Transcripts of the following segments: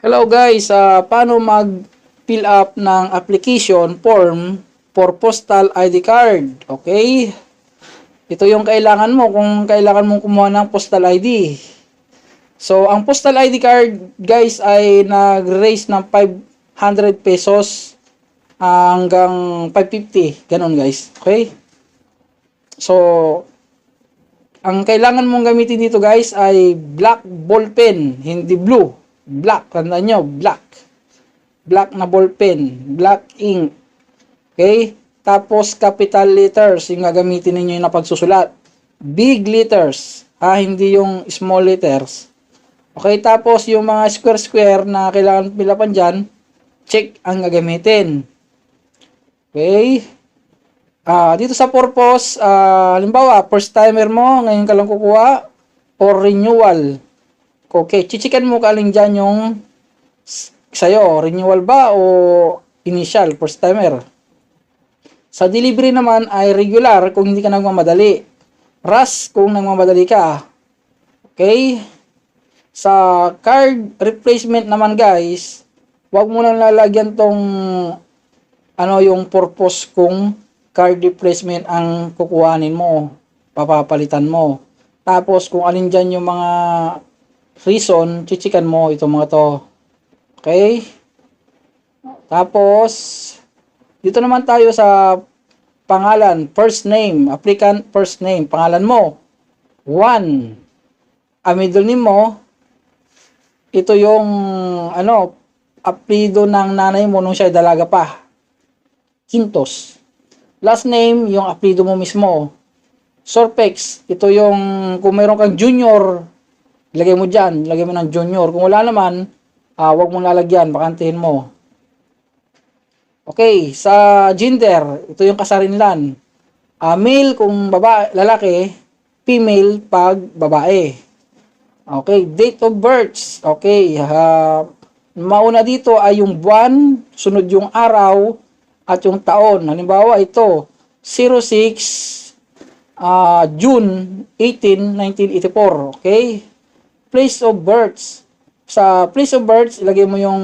Hello guys, ah, paano mag-fill up ng application form for postal ID card? Okay? Ito yung kailangan mo kung kailangan mong kumuha ng postal ID. So, ang postal ID card, guys, ay nag-raise ng 500 pesos hanggang 550. Ganon, guys. Okay? So, ang kailangan mong gamitin dito, guys, ay black ball pen, hindi blue. Black, tandaan nyo, black. Black na ball pen, black ink. Okay? Tapos, capital letters, yung gagamitin ninyo yung pagsusulat. Big letters, ah, hindi yung small letters. Okay, tapos yung mga square-square na kailangan pilapan dyan, check ang gagamitin. Okay? Ah, dito sa purpose, ah, halimbawa, first timer mo, ngayon ka lang kukuha, or renewal. Okay, chichikan mo ka alin dyan yung sa'yo, renewal ba o initial, first timer. Sa delivery naman ay regular kung hindi ka nagmamadali. Rush kung nagmamadali ka. Okay? Sa card replacement naman guys, wag mo nang lalagyan tong ano yung purpose kung card replacement ang kukuhanin mo, papapalitan mo. Tapos kung alin dyan yung mga reason, chichikan mo itong mga to. Okay? Tapos, dito naman tayo sa pangalan, first name, applicant first name, pangalan mo. One. Ang middle name mo, ito yung, ano, apelido ng nanay mo nung siya dalaga pa. Quintos. Last name, yung apelido mo mismo. Sorpex, ito yung, kung mayroon kang junior, ilagay mo dyan, ilagay mo ng junior. Kung wala naman, ah, wag mong lalagyan, bakantihin mo. Okay, sa gender, ito yung kasarinlan. Ah, male kung baba, lalaki, female pag babae. Okay, date of birth. Okay, ah, mauna dito ay yung buwan, sunod yung araw, at yung taon. Halimbawa, ito, 06 ah, June 18, 1984. Okay? Place of birth. Sa place of birth, ilagay mo yung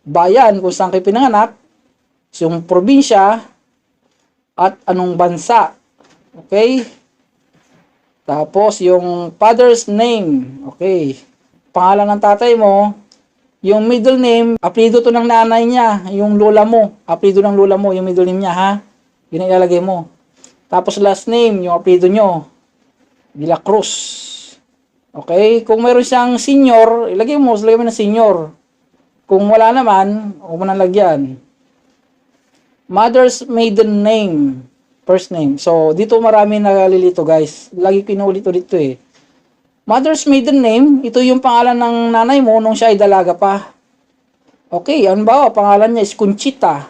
bayan kung saan kayo pinanganak, yung probinsya, at anong bansa. Okay? Tapos, yung father's name. Okay. Pangalan ng tatay mo. Yung middle name, apelido to ng nanay niya. Yung lola mo. Apelido ng lola mo, yung middle name niya, ha? Yun ang ilalagay mo. Tapos last name, yung apelido nyo. De La Cruz. Okay? Kung mayroon siyang senior, ilagay mo, ilagay mo na senior. Kung wala naman, huwag mo nang lagyan. Mother's maiden name. First name. So, dito marami nagalilito, guys. Lagi kinulit-ulit to eh. Mother's maiden name, ito yung pangalan ng nanay mo nung siya ay dalaga pa. Okay, ano ba? Pangalan niya is Conchita.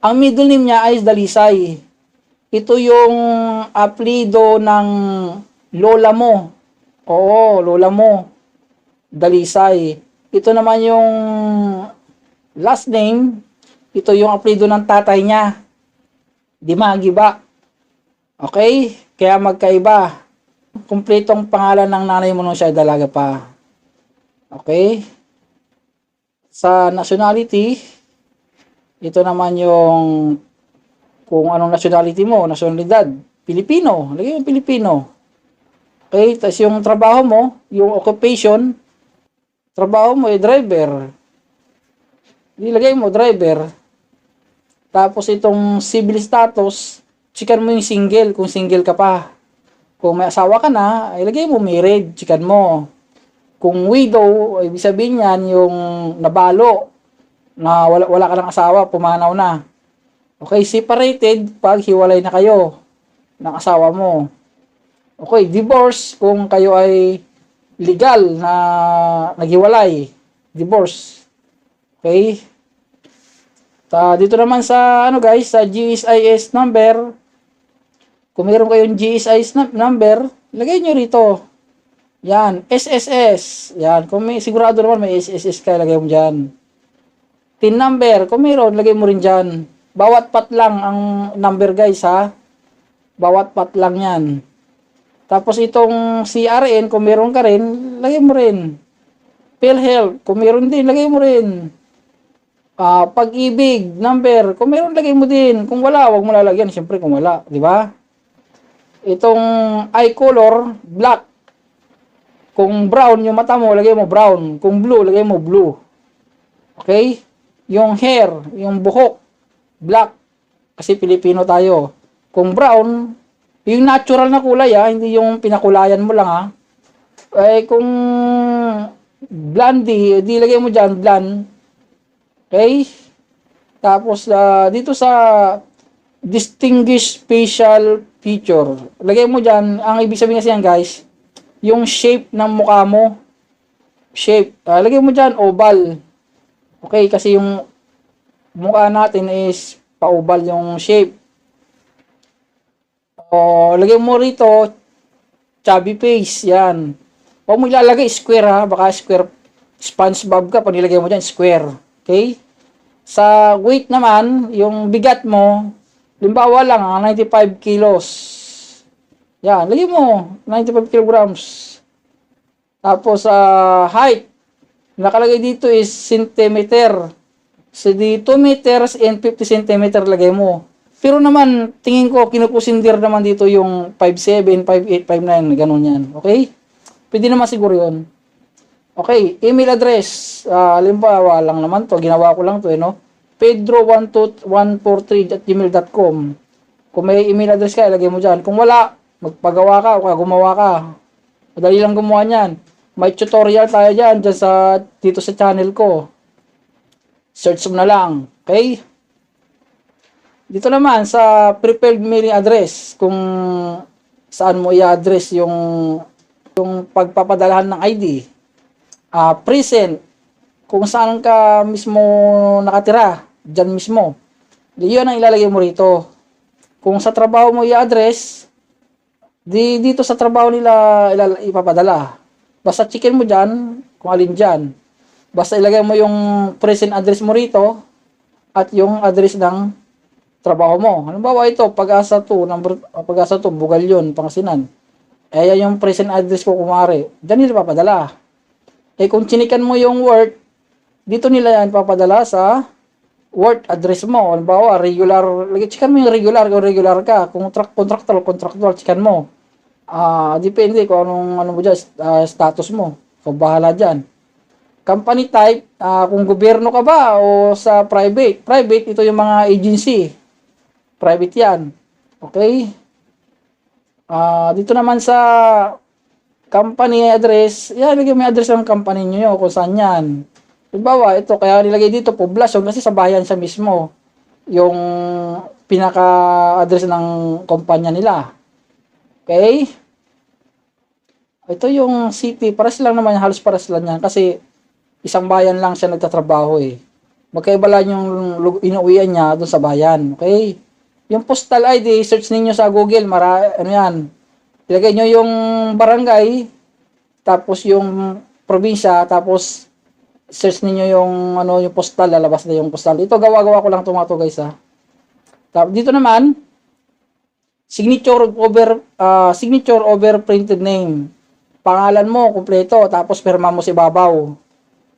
Ang middle name niya ay Dalisay. Ito yung apelido ng lola mo. Oo, lola mo. Dalisay. Ito naman yung last name. Ito yung apelido ng tatay niya. Di magiba. Okay? Kaya magkaiba. Kumpletong pangalan ng nanay mo nung siya dalaga pa. Okay? Sa nationality, ito naman yung kung anong nationality mo, nationalidad. Pilipino. Lagay yung Pilipino. Okay? Tapos yung trabaho mo, yung occupation, trabaho mo ay driver. Ilagay mo driver. Tapos itong civil status, chikan mo yung single kung single ka pa. Kung may asawa ka na, ilagay mo married, chikan mo. Kung widow, ibig sabihin yan yung nabalo na wala, wala ka ng asawa, pumanaw na. Okay, separated pag hiwalay na kayo ng asawa mo. Okay, divorce kung kayo ay legal na naghiwalay. Divorce. Okay? Ta, dito naman sa ano guys, sa GSIS number, kung meron kayong GSIS num- number, lagay nyo rito. Yan, SSS. Yan, kung may sigurado naman may SSS ka, lagay mo diyan. TIN number, kung meron, lagay mo rin diyan. Bawat pat lang ang number guys ha. Bawat pat lang 'yan. Tapos itong CRN, kung meron ka rin, lagay mo rin. PhilHealth, kung meron din, lagay mo rin. Ah, pag-ibig, number, kung meron, lagay mo din. Kung wala, wag mo lalagyan. Siyempre, kung wala, di ba? Itong eye color, black. Kung brown yung mata mo, lagay mo brown. Kung blue, lagay mo blue. Okay? Yung hair, yung buhok, black. Kasi Pilipino tayo. Kung brown, yung natural na kulay ah, hindi yung pinakulayan mo lang ah. Eh, kung blondie, di lagay mo dyan, blonde. Okay? Tapos, ah, dito sa distinguished facial feature, lagay mo dyan, ang ibig sabihin kasi yan guys, yung shape ng mukha mo. Shape. Ah, lagay mo dyan, oval. Okay, kasi yung mukha natin is pa-oval yung shape. O, lagay mo rito, chubby face, yan. Huwag mo ilalagay square ha, baka square, SpongeBob ka, pag nilagay mo dyan, square. Okay? Sa weight naman, yung bigat mo, limbawa lang, ah, 95 kilos. Yan, lagay mo, 95 kilograms. Tapos, sa height, nakalagay dito is centimeter. So, dito meters and 50 centimeter lagay mo. Pero naman, tingin ko, kinukusindir naman dito yung 5'7", 5'8", 5'9", ganun yan. Okay? Pwede naman siguro yun. Okay, email address. Ah, halimbawa lang naman to, ginawa ko lang to, eh, no? pedro14143 at gmail.com Kung may email address ka, ilagay mo dyan. Kung wala, magpagawa ka o gumawa ka. Madali lang gumawa niyan. May tutorial tayo dyan, dyan sa, dito sa channel ko. Search mo na lang. Okay? Dito naman sa prepared mailing address, kung saan mo i-address yung yung pagpapadalahan ng ID. Ah, present, kung saan ka mismo nakatira, dyan mismo. Di yun ang ilalagay mo rito. Kung sa trabaho mo i-address, di dito sa trabaho nila ilal- ipapadala. Basta chicken mo dyan, kung alin dyan. Basta ilagay mo yung present address mo rito at yung address ng trabaho mo. Halimbawa ito, pag-asa 2, number, ah, pag-asa 2, Bugalyon, Pangasinan. Eh, yan yung present address ko kumari. Diyan nila papadala. Eh, kung chinikan mo yung work, dito nila yan papadala sa work address mo. Halimbawa, regular, lagi chikan mo yung regular, kung regular ka. Kung track, contractual, contractual, chikan mo. Ah, depende kung anong ano mo dyan, ah, status mo. Kung bahala dyan. Company type, ah, kung gobyerno ka ba o sa private. Private, ito yung mga agency. Private yan. Okay? Ah, dito naman sa company address, yan, lagay mo address ng company nyo kung saan yan. Halimbawa, ito, kaya nilagay dito, poblasyon, kasi sa bayan siya mismo. Yung pinaka-address ng kumpanya nila. Okay? Ito yung city, pares lang naman, halos pares lang yan. Kasi isang bayan lang siya nagtatrabaho eh. Magkaiba lang yung inuwian niya doon sa bayan. Okay? Yung postal ID, search ninyo sa Google, mara, ano yan. Ilagay nyo yung barangay, tapos yung probinsya, tapos search ninyo yung ano yung postal, lalabas na yung postal. Ito gawa-gawa ko lang tumato guys ha. Tapos dito naman, signature over ah, signature over printed name. Pangalan mo kumpleto, tapos pirma mo si babaw.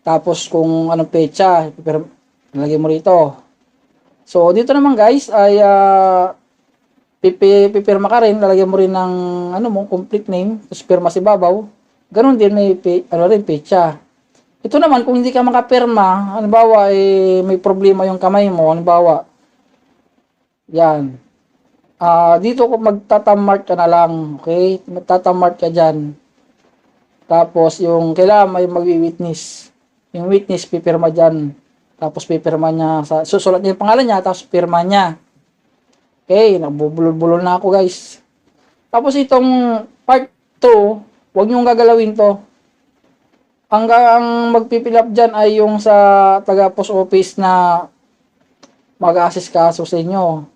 Tapos kung anong petsa, nilagay mo rito. So dito naman guys ay pipi, pipirma ka rin, lalagyan mo rin ng ano mo, complete name, tapos pirma si babaw. Ganon din may ano rin petsa. Ito naman kung hindi ka makapirma, halimbawa eh, may problema yung kamay mo, halimbawa yan. Ah, dito ko magtatamart ka na lang, okay? Magtatamart ka diyan. Tapos yung kailangan may magwi-witness. Yung witness pipirma diyan. Tapos pipirma niya sa susulat niya yung pangalan niya tapos pirma niya. Okay, nabubulol-bulol na ako, guys. Tapos itong part 2, huwag niyong gagalawin to. Ang, ang magpipil dyan ay yung sa taga post office na mag-assist kaso sa inyo.